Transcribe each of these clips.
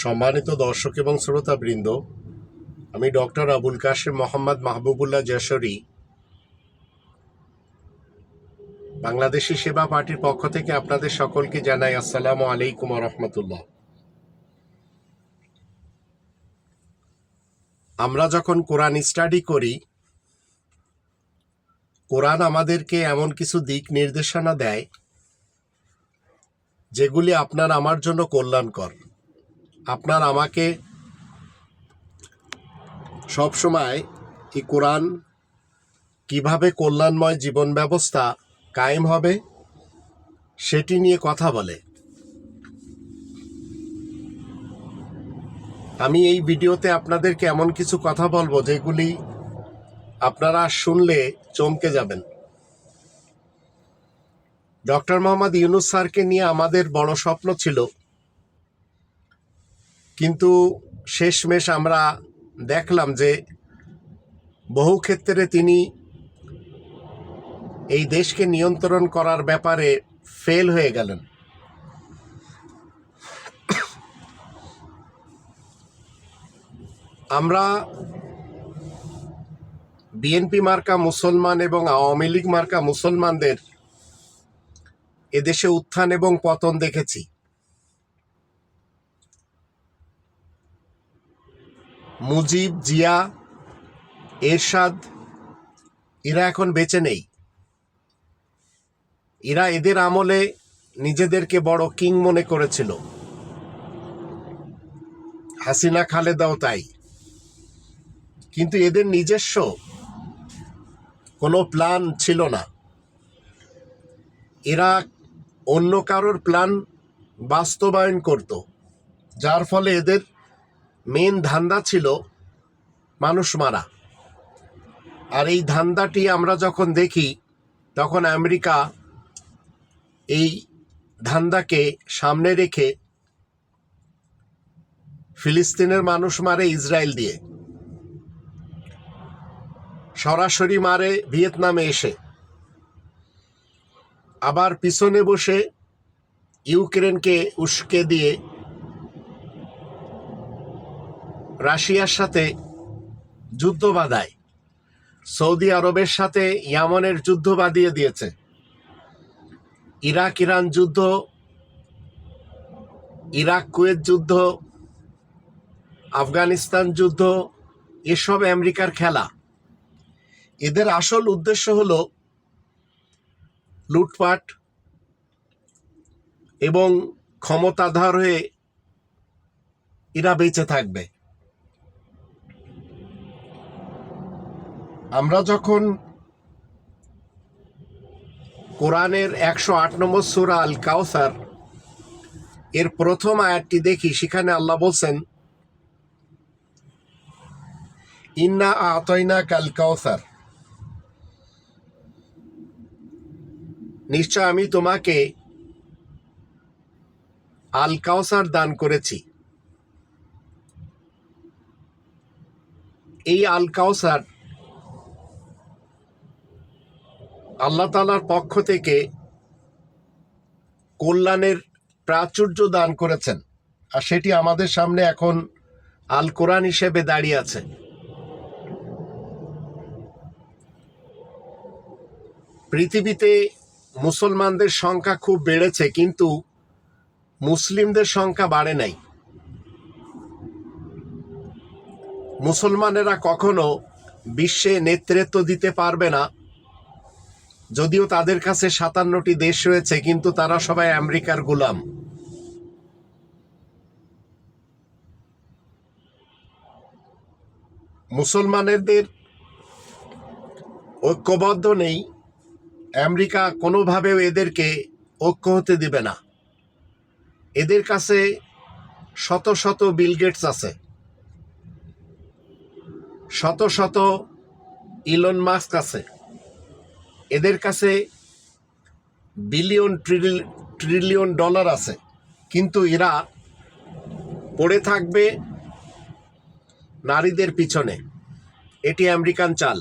সম্মানিত দর্শক এবং শ্রোতাবৃন্দ, আমি ডক্টর আবুল কাশেম মোহাম্মদ মাহবুবুল্লাহ যশোরী, বাংলাদেশি সেবা পার্টির পক্ষ থেকে আপনাদের সকলকে জানাই আসসালামু আলাইকুম রহমতুল্লাহ। আমরা যখন কোরআন স্টাডি করি, কোরআন আমাদেরকে এমন কিছু দিক নির্দেশনা দেয়, যেগুলি আপনার আমার জন্য কল্যাণকর। আপনার আমাকে সবসময় এই কোরআন কীভাবে কল্যাণময় জীবন ব্যবস্থা কায়েম হবে সেটি নিয়ে কথা বলে। আমি এই ভিডিওতে আপনাদেরকে এমন কিছু কথা বলব যেগুলি আপনারা শুনলে চমকে যাবেন। ডক্টর মোহাম্মদ ইউনুস স্যারকে নিয়ে আমাদের বড় স্বপ্ন ছিল কিন্তু শেষমেশ আমরা দেখলাম যে বহু ক্ষেত্রে তিনি এই দেশকে নিয়ন্ত্রণ করার ব্যাপারে ফেল হয়ে গেলেন। আমরা বিএনপি মার্কা মুসলমান এবং আওয়ামী লীগ মার্কা মুসলমানদের এদেশে উত্থান এবং পতন দেখেছি। মুজিব, জিয়া, এরশাদ, এরা এখন বেঁচে নেই। এরা এদের আমলে নিজেদেরকে বড় কিং মনে করেছিল। হাসিনা খালেদাও তাই। কিন্তু এদের নিজস্ব কোনো প্ল্যান ছিল না। এরা অন্য কারোর প্ল্যান বাস্তবায়ন করত, যার ফলে এদের মেন ধান্দা ছিল মানুষ মারা। আর এই ধান্দাটি আমরা যখন দেখি, তখন আমেরিকা এই ধান্দাকে সামনে রেখে ফিলিস্তিনের মানুষ মারে, ইসরায়েল দিয়ে। সরাসরি মারে ভিয়েতনামে এসে। আবার পিছনে বসে ইউক্রেনকে উস্কে দিয়ে রাশিয়ার সাথে যুদ্ধ বাঁধায় সৌদি আরবের সাথে ইয়ামনের যুদ্ধ বাঁধিয়ে দিয়েছে। ইরাক, ইরান যুদ্ধ, ইরাক, কুয়েত যুদ্ধ, আফগানিস্তান যুদ্ধ, এসব আমেরিকার খেলা। এদের আসল উদ্দেশ্য হলো লুটপাট এবং ক্ষমতাধার হয়ে এরা বেঁচে থাকবে। আমরা যখন কোরআনের একশো আট নম্বর সুরা আল কাউসার এর প্রথম আয়াতটি দেখি, সেখানে আল্লাহ বলছেন, ইন্না আতয়না কাল কাউসার। নিশ্চয় আমি তোমাকে আল কাউসার দান করেছি। এই আল কাউসার আল্লাহ তালার পক্ষ থেকে কল্যাণের প্রাচুর্য দান করেছেন। আর সেটি আমাদের সামনে এখন আল কোরআন হিসেবে দাঁড়িয়ে আছে। পৃথিবীতে মুসলমানদের সংখ্যা খুব বেড়েছে, কিন্তু মুসলিমদের সংখ্যা বাড়ে নাই। মুসলমানেরা কখনো বিশ্বে নেতৃত্ব দিতে পারবে না যদিও তাদের কাছে সাতান্নটি দেশ রয়েছে, কিন্তু তারা সবাই আমেরিকার গোলাম। মুসলমানদের ঐক্যবদ্ধ নেই। আমেরিকা কোনোভাবেও এদেরকে ঐক্য হতে দিবে না। এদের কাছে শত শত বিল গেটস আছে। শত শত ইলন মাস্ক আছে। এদের কাছে বিলিয়ন ট্রিলিয়ন ডলার আছে। কিন্তু এরা পড়ে থাকবে নারীদের পিছনে। এটি আমেরিকান চাল।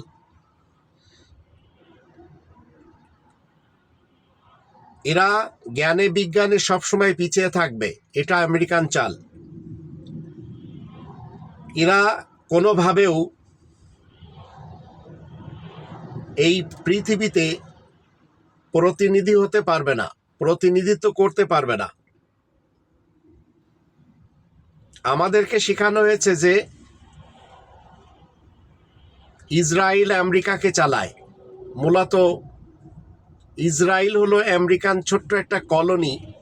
এরা জ্ঞানে বিজ্ঞানে সবসময় পিছিয়ে থাকবে। এটা আমেরিকান চাল। এরা কোনোভাবেও এই পৃথিবীতে প্রতিনিধি হতে পারবে না, প্রতিনিধিত্ব করতে পারবে না। আমাদেরকে শেখানো হয়েছে যে ইসরায়েল আমেরিকাকে চালায়। মূলত ইসরায়েল হলো আমেরিকান ছোট্ট একটা কলোনি।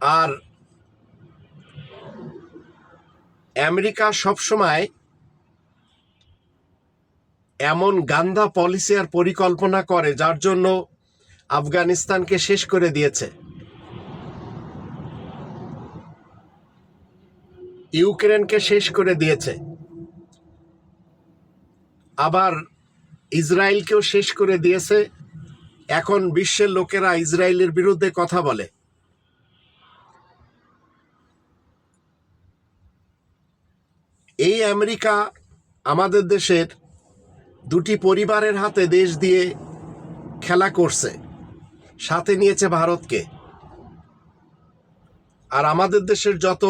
আর আমেরিকা সবসময় এমন গান্ধা পলিসি আর পরিকল্পনা করে যার জন্য আফগানিস্তানকে শেষ করে দিয়েছে। ইউক্রেনকে শেষ করে দিয়েছে। আবার ইসরায়েলকেও শেষ করে দিয়েছে। এখন বিশ্বের লোকেরা ইসরায়েলের বিরুদ্ধে কথা বলে। এই আমেরিকা আমাদের দেশের দুটি পরিবারের হাতে দেশ দিয়ে খেলা করছে। সাথে নিয়েছে ভারতকে। আর আমাদের দেশের যত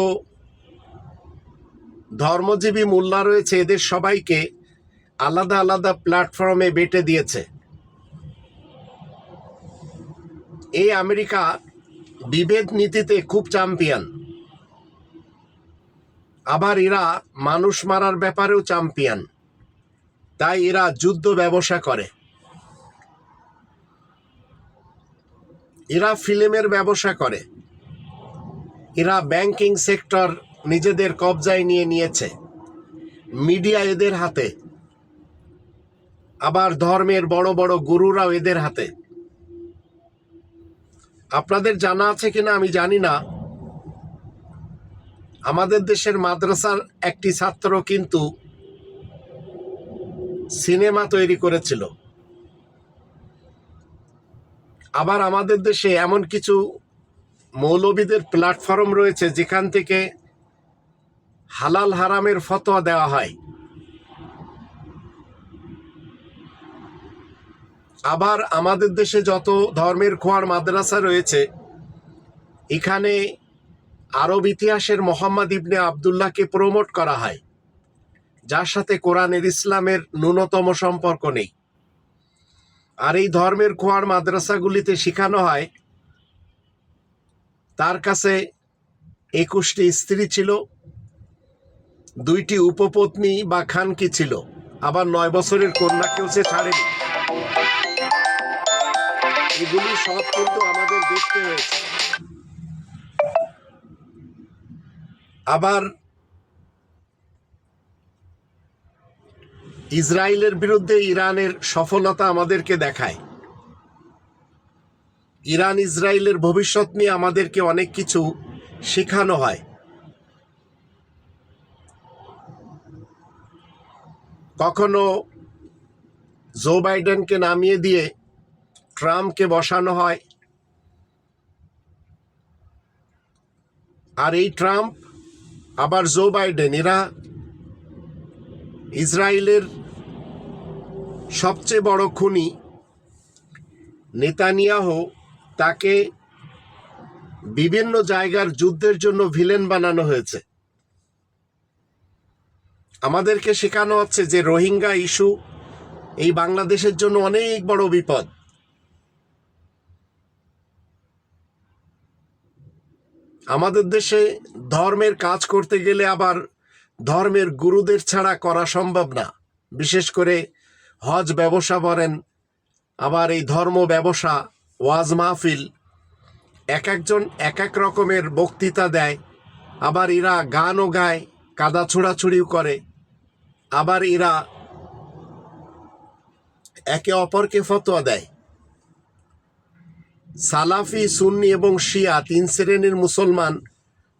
ধর্মজীবী মোল্লা রয়েছে, এদের সবাইকে আলাদা আলাদা প্ল্যাটফর্মে বেটে দিয়েছে। এই আমেরিকা বিভেদ নীতিতে খুব চ্যাম্পিয়ন। আবার এরা মানুষ মারার ব্যাপারেও চ্যাম্পিয়ন। তাই এরা যুদ্ধ ব্যবসা করে। এরা ফিল্মের ব্যবসা করে। এরা ব্যাংকিং সেক্টর নিজেদের কবজায় নিয়ে নিয়েছে। মিডিয়া এদের হাতে। আবার ধর্মের বড় বড় গুরুরাও এদের হাতে। আপনাদের জানা আছে কিনা আমি জানি না। আমাদের দেশের মাদ্রাসার একটি ছাত্র কিন্তু সিনেমা তৈরি করেছিল। আবার আমাদের দেশে এমন কিছু মৌলবীদের প্ল্যাটফর্ম রয়েছে যেখান থেকে হালাল হারামের ফতোয়া দেওয়া হয়। আবার আমাদের দেশে যত ধর্মের খোয়ার মাদ্রাসা রয়েছে, এখানে আরব ইতিহাসের মোহাম্মদ ইবনে আবদুল্লাহকে প্রমোট করা হয়। যার সাথে কোরআনের ইসলামের ন্যূনতম সম্পর্ক নেই। আর এই ধর্মের খোয়ার মাদ্রাসাগুলিতে শেখানো হয়, তার কাছে একুশটি স্ত্রী ছিল, দুইটি উপপত্নী বা খানকি ছিল। আবার নয় বছরের কন্যাকেও সে ছাড়েনি। এগুলি সব কিন্তু আমাদের দেখতে হয়েছে। আবার ইসরায়েলের বিরুদ্ধে ইরানের সফলতা আমাদেরকে দেখায়। ইরান ইসরায়েলের ভবিষ্যৎ নিয়ে আমাদেরকে অনেক কিছু শেখানো হয়। কখনো জো বাইডেনকে নামিয়ে দিয়ে ট্রাম্পকে বসানো হয়। আর এই ট্রাম্প, আবার জো বাইডেন, এরা ইসরায়েলের সবচেয়ে বড় খুনি নেতানিয়াহ তাকে বিভিন্ন জায়গার যুদ্ধের জন্য ভিলেন বানানো হয়েছে। আমাদেরকে শেখানো হচ্ছে যে রোহিঙ্গা ইস্যু এই বাংলাদেশের জন্য অনেক বড় বিপদ। আমাদের দেশে ধর্মের কাজ করতে গেলে আবার ধর্মের গুরুদের ছাড়া করা সম্ভব না। বিশেষ করে হজ ব্যবসা বলেন, আবার এই ধর্ম ব্যবসা, ওয়াজ মাহফিল, এক একজন এক এক রকমের বক্তৃতা দেয়। আবার এরা গানও গায়, কাদা ছোড়াছুড়িও করে। আবার এরা একে অপরকে ফতোয়া দেয়। সালাফি, সুন্নি এবং শিয়া তিন শ্রেণির মুসলমান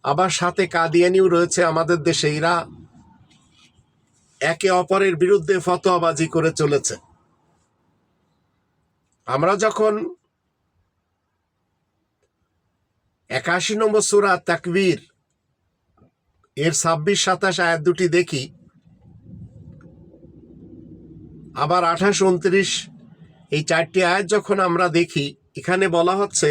আবার সাথে কাদিয়ানিও রয়েছে আমাদের দেশে। এরা একে অপরের বিরুদ্ধে ফতোয়াবাজি করে চলেছে। আমরা যখন একাশি নম্বর সুরা তাকবীর, এর ছাব্বিশ, সাতাশ আয়াত দুটি দেখি, আবার আঠাশ, উনত্রিশ, এই চারটি আয়াত যখন আমরা দেখি, এখানে বলা হচ্ছে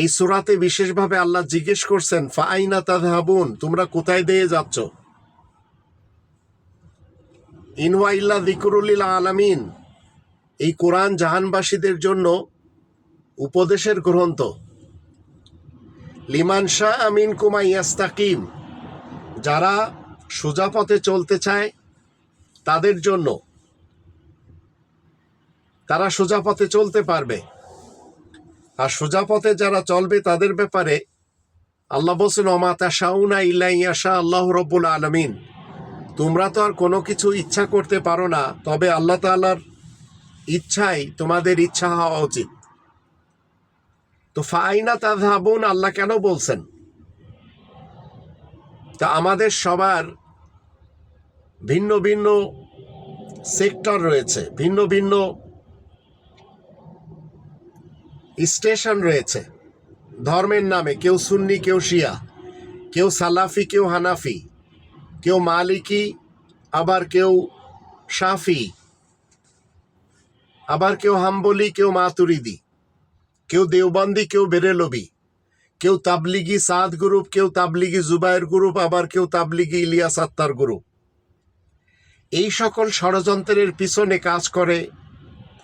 এই সুরাতে বিশেষভাবে আল্লাহ জিজ্ঞেস করছেন ফাইনা তাদহাবুন তোমরা কোথায় দিয়ে যাচ্ছ? ইনওয়া ইল্লা আলামিন। এই কোরআন জাহানবাসীদের জন্য উপদেশের গ্রন্থ। লিমান শাহ আমিন কুমা ইয়াস্তাকিম। যারা সোজা পথে চলতে চায়, তাদের জন্য। তারা সোজা পথে চলতে পারবে। আর সোজা পথে যারা চলবে তাদের ব্যাপারে আল্লাহ বলছেন অমাতা শাউনা ইল্লা ইয়াশা আল্লাহ রব্বুল আলমিন। তোমরা তো আর কোনো কিছু ইচ্ছা করতে পারো না, তবে আল্লাহ তাআলার ইচ্ছাই তোমাদের ইচ্ছা হওয়া উচিত। তো ফাইনা তাধাবুন আল্লাহ কেন বলছেন? তা আমাদের সবার ভিন্ন ভিন্ন সেক্টর রয়েছে, ভিন্ন ভিন্ন স্টেশন রয়েছে। ধর্মের নামে কেউ সুন্নি, কেউ শিয়া, কেউ সালাফি, কেউ হানাফি, কেউ মালিকি, আবার কেউ শাফি, আবার কেউ হাম্বলি, কেউ মাতুরিদি, কেউ দেওবন্দি, কেউ বেরেলবি, কেউ তাবলিগি সাদ গ্রুপ, কেউ তাবলিগি জুবায়ের গ্রুপ, আবার কেউ তাবলিগি ইলিয়াস আত্মার গ্রুপ। এই সকল ষড়যন্ত্রের পিছনে কাজ করে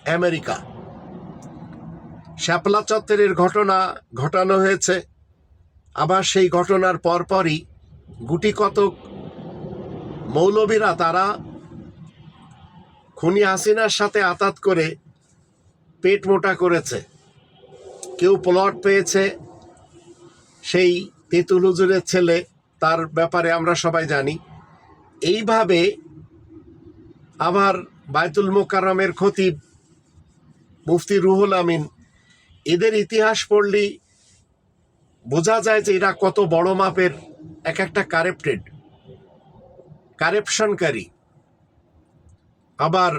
আমেরিকা। শ্যাপলা চত্বরের ঘটনা ঘটানো হয়েছে। আবার সেই ঘটনার পরপরই গুটি কতক মৌলবীরা তারা খুনি হাসিনার সাথে আতাত করে পেট মোটা করেছে। কেউ প্লট পেয়েছে, সেই তেঁতুল হুজুরের ছেলে, তার ব্যাপারে আমরা সবাই জানি। এইভাবে আবার বায়তুল মোকাররমের খতিব মুফতি রুহুল আমিন এদের ইতিহাস পড়লেই বোঝা যায় যে এরা কত বড় মাপের এক একটা কারেপ্টেড কারেপশনকারী আবার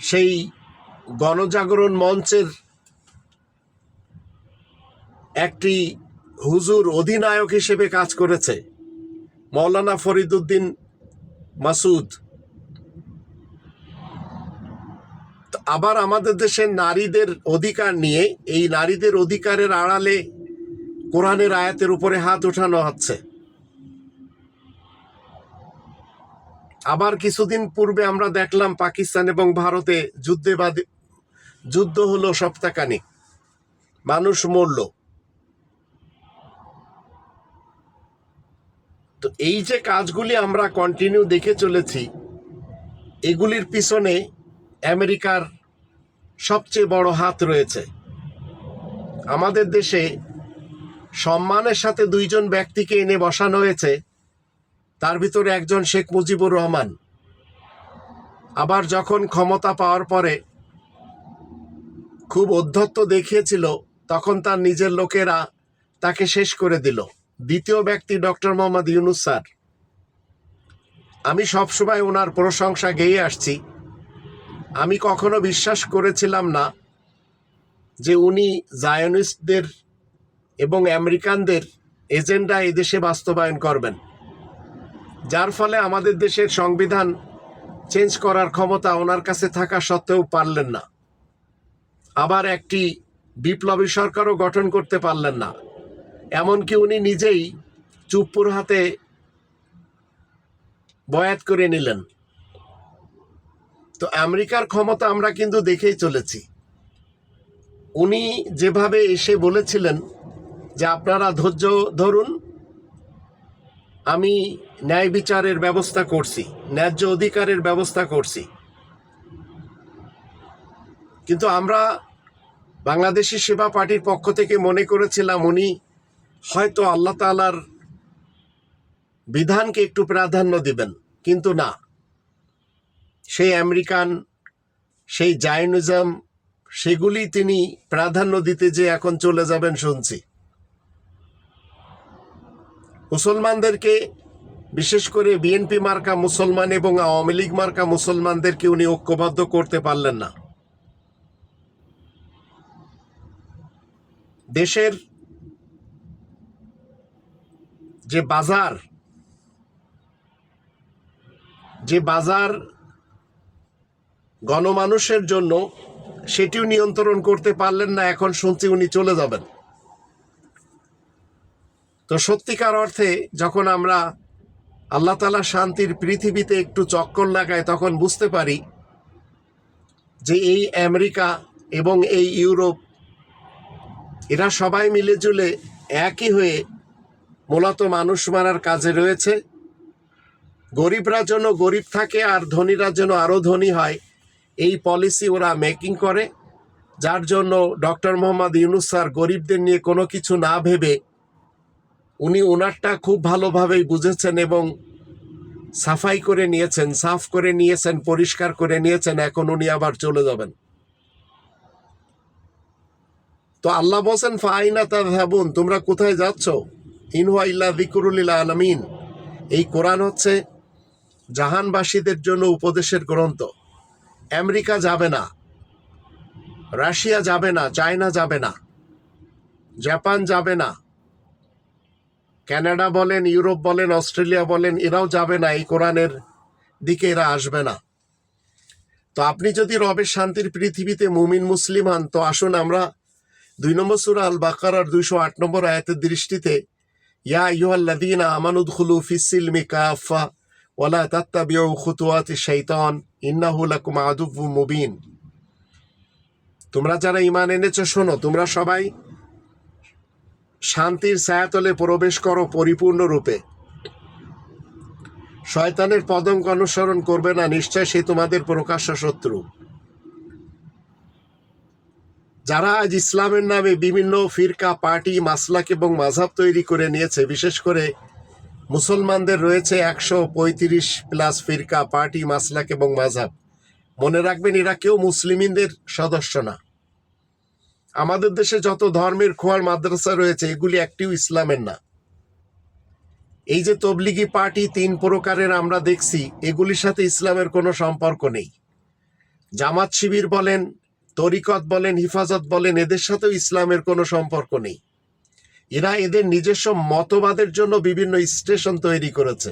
সেই গণজাগরণ মঞ্চের একটি হুজুর অধিনায়ক হিসেবে কাজ করেছে, মৌলানা ফরিদুদ্দিন মাসুদ তো আবার আমাদের দেশের নারীদের অধিকার নিয়ে এই নারীদের অধিকারের আড়ালে কোরআনের আয়াতের উপরে হাত উঠানো হচ্ছে। আবার কিছুদিন পূর্বে আমরা দেখলাম পাকিস্তান এবং ভারতে যুদ্ধে যুদ্ধ হলো সপ্তাহখানিক মানুষ মরল। তো এই যে কাজগুলি আমরা কন্টিনিউ দেখে চলেছি, এগুলির পিছনে আমেরিকার সবচেয়ে বড় হাত রয়েছে। আমাদের দেশে সম্মানের সাথে দুইজন ব্যক্তিকে এনে বসানো হয়েছে। তার ভিতরে একজন শেখ মুজিবুর রহমান। আবার যখন ক্ষমতা পাওয়ার পরে খুব অধ্যত্ত দেখিয়েছিল, তখন তার নিজের লোকেরা তাকে শেষ করে দিল। দ্বিতীয় ব্যক্তি ডক্টর মোহাম্মদ ইউনুস স্যার। আমি সবসময় ওনার প্রশংসা গেয়ে আসছি। আমি কখনো বিশ্বাস করেছিলাম না যে উনি জায়নিস্টদের এবং আমেরিকানদের এজেন্ডা এদেশে বাস্তবায়ন করবেন। যার ফলে আমাদের দেশের সংবিধান চেঞ্জ করার ক্ষমতা ওনার কাছে থাকা সত্ত্বেও পারলেন না। আবার একটি বিপ্লবী সরকারও গঠন করতে পারলেন না। এমনকি উনি নিজেই চুপ্পুর হাতে বয়াত করে নিলেন। তো আমেরিকার ক্ষমতা আমরা কিন্তু দেখেই চলেছি। উনি যেভাবে এসে বলেছিলেন যে আপনারা ধৈর্য ধরুন, আমি ন্যায় বিচারের ব্যবস্থা করছি, ন্যায্য অধিকারের ব্যবস্থা করছি। কিন্তু আমরা বাংলাদেশি সেবা পার্টির পক্ষ থেকে মনে করেছিলাম উনি হয়তো আল্লাহ তালার বিধানকে একটু প্রাধান্য দিবেন, কিন্তু না। সেই আমেরিকান, সেই জায়নিজম সেগুলি তিনি প্রাধান্য দিতে যে এখন চলে যাবেন শুনছি। মুসলমানদেরকে, বিশেষ করে বিএনপি মার্কা মুসলমান এবং আওয়ামী লীগ মার্কা মুসলমানদেরকে উনি ঐক্যবদ্ধ করতে পারলেন না। দেশের যে বাজার যে বাজার গণমানুষের জন্য সেটিও নিয়ন্ত্রণ করতে পারলেন না, এখন শুনছি উনি চলে যাবেন। তো সত্যিকার অর্থে যখন আমরা আল্লাহ তালা শান্তির পৃথিবীতে একটু চক্কর লাগাই তখন বুঝতে পারি যে এই আমেরিকা এবং এই ইউরোপ, এরা সবাই মিলে জুলে একই হয়ে মূলত মানুষ মারার কাজে রয়েছে। গরিবরা যেন গরিব থাকে আর ধনীরা যেন আরও ধনী হয় এই পলিসি ওরা মেকিং করে, যার জন্য ডক্টর মোহাম্মদ ইউনুস স্যার গরিবদের নিয়ে কোনো কিছু না ভেবে উনি ওনারটা খুব ভালোভাবেই বুঝেছেন এবং সাফাই করে নিয়েছেন, সাফ করে নিয়েছেন, পরিষ্কার করে নিয়েছেন, এখন উনি আবার চলে যাবেন। তো আল্লাহ বলছেন, ফাইনা তা ভাবুন, তোমরা কোথায় যাচ্ছ? ইনহুয়া ইল্লা দিকুরুল্লিল আলমিন। এই কোরআন হচ্ছে জাহানবাসীদের জন্য উপদেশের গ্রন্থ। আমেরিকা যাবে না। রাশিয়া যাবে না, চায়না যাবে না। জাপান যাবে না। কানাডা বলেন, ইউরোপ বলেন, অস্ট্রেলিয়া বলেন, এরাও যাবে না, এই কোরআনের দিকে এরা আসবে না। তো আপনি যদি রবের শান্তির পৃথিবীতে মুমিন, মুসলিম হন, তো আসুন আমরা দুই নম্বর সুরা আল বাকারার দুইশো আট নম্বর আয়াতের দৃষ্টিতে, ইয়া ইউহাল্লাদিনা আমানুদ খুলু ফিসিল মিকাফা ওয়ালা তাত্তাবিউ খুতুয়াতি শাইতান মুবিন। তোমরা যারা ইমান এনেছো, শোনো, তোমরা সবাই শান্তির ছায়াতলে প্রবেশ করো পরিপূর্ণ রূপে শয়তানের পদঙ্ক অনুসরণ করবে না, নিশ্চয় সে তোমাদের প্রকাশ্য শত্রু। যারা আজ ইসলামের নামে বিভিন্ন ফিরকা, পার্টি, মাসলাক এবং মাঝাব তৈরি করে নিয়েছে, বিশেষ করে মুসলমানদের রয়েছে একশো পঁয়ত্রিশ প্লাস ফিরকা, পার্টি, মাসলাক এবং মাঝাব মনে রাখবেন, এরা কেউ মুসলিমিনদের সদস্য না। আমাদের দেশে যত ধর্মের খোয়ার মাদ্রাসা রয়েছে, এগুলি একটিও ইসলামের না। এই যে তবলিগি পার্টি, তিন প্রকারের আমরা দেখছি, এগুলির সাথে ইসলামের কোনো সম্পর্ক নেই। জামাত শিবির বলেন, তরিকত বলেন, হিফাজত বলেন, এদের সাথেও ইসলামের কোনো সম্পর্ক নেই। এরা এদের নিজস্ব মতবাদের জন্য বিভিন্ন স্টেশন তৈরি করেছে।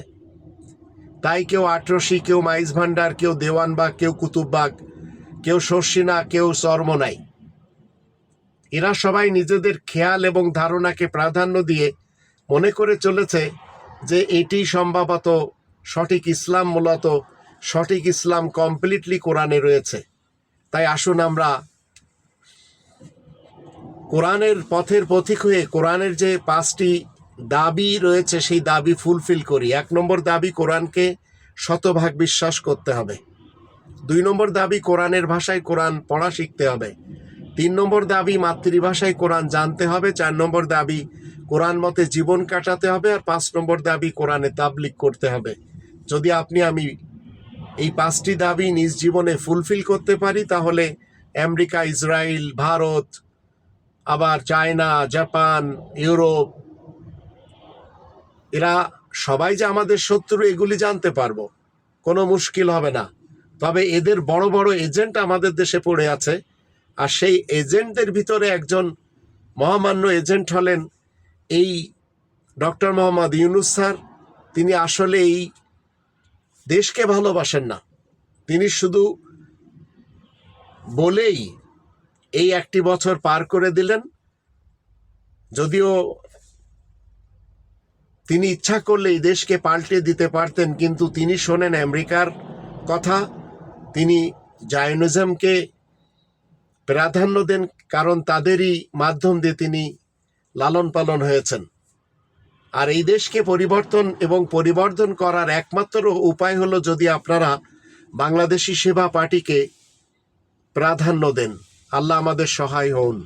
তাই কেউ আটরশি কেউ মাইজ ভান্ডার, কেউ দেওয়ানবাগ কেউ কুতুববাগ কেউ শর্ষিনা কেউ চর্মনাই এরা সবাই নিজেদের খেয়াল এবং ধারণাকে প্রাধান্য দিয়ে মনে করে চলেছে যে এটি সম্ভবত সঠিক ইসলাম, মূলত সঠিক ইসলাম কমপ্লিটলি কোরআনে রয়েছে। তাই আসুন আমরা কোরআনের পথের পথিক হয়ে কোরআনের যে পাঁচটি দাবি রয়েছে, সেই দাবি ফুলফিল করি। এক নম্বর দাবি কোরআনকে শতভাগ বিশ্বাস করতে হবে। দুই নম্বর দাবি কোরআনের ভাষায় কোরআন পড়া শিখতে হবে। তিন নম্বর দাবি মাতৃভাষায় কোরআন জানতে হবে। চার নম্বর দাবি কোরআন মতে জীবন কাটাতে হবে। আর পাঁচ নম্বর দাবি কোরআনে তাবলিক করতে হবে। যদি আপনি আমি এই পাঁচটি দাবি নিজ জীবনে ফুলফিল করতে পারি, তাহলে আমেরিকা, ইসরায়েল, ভারত আবার চায়না, জাপান, ইউরোপ, এরা সবাই যে আমাদের শত্রু, এগুলি জানতে পারব। কোনো মুশকিল হবে না। তবে এদের বড় বড় এজেন্ট আমাদের দেশে পড়ে আছে। আর সেই এজেন্টদের ভিতরে একজন মহামান্য এজেন্ট হলেন এই ডক্টর মোহাম্মদ ইউনুস স্যার। তিনি আসলে এই দেশকে ভালোবাসেন না। তিনি শুধু বলেই এই একটি বছর পার করে দিলেন। যদিও তিনি ইচ্ছা করলে এই দেশকে পাল্টে দিতে পারতেন, কিন্তু তিনি শোনেন আমেরিকার কথা। তিনি জায়নিজমকে প্রাধান্য দেন, কারণ তাদেরই মাধ্যম দিয়ে তিনি লালন পালন হয়েছেন। আর এই দেশকে পরিবর্তন এবং পরিবর্তন করার একমাত্র উপায় হলো যদি আপনারা বাংলাদেশি সেবা পার্টিকে প্রাধান্য দেন। আল্লাহ আমাদের সহায় হন।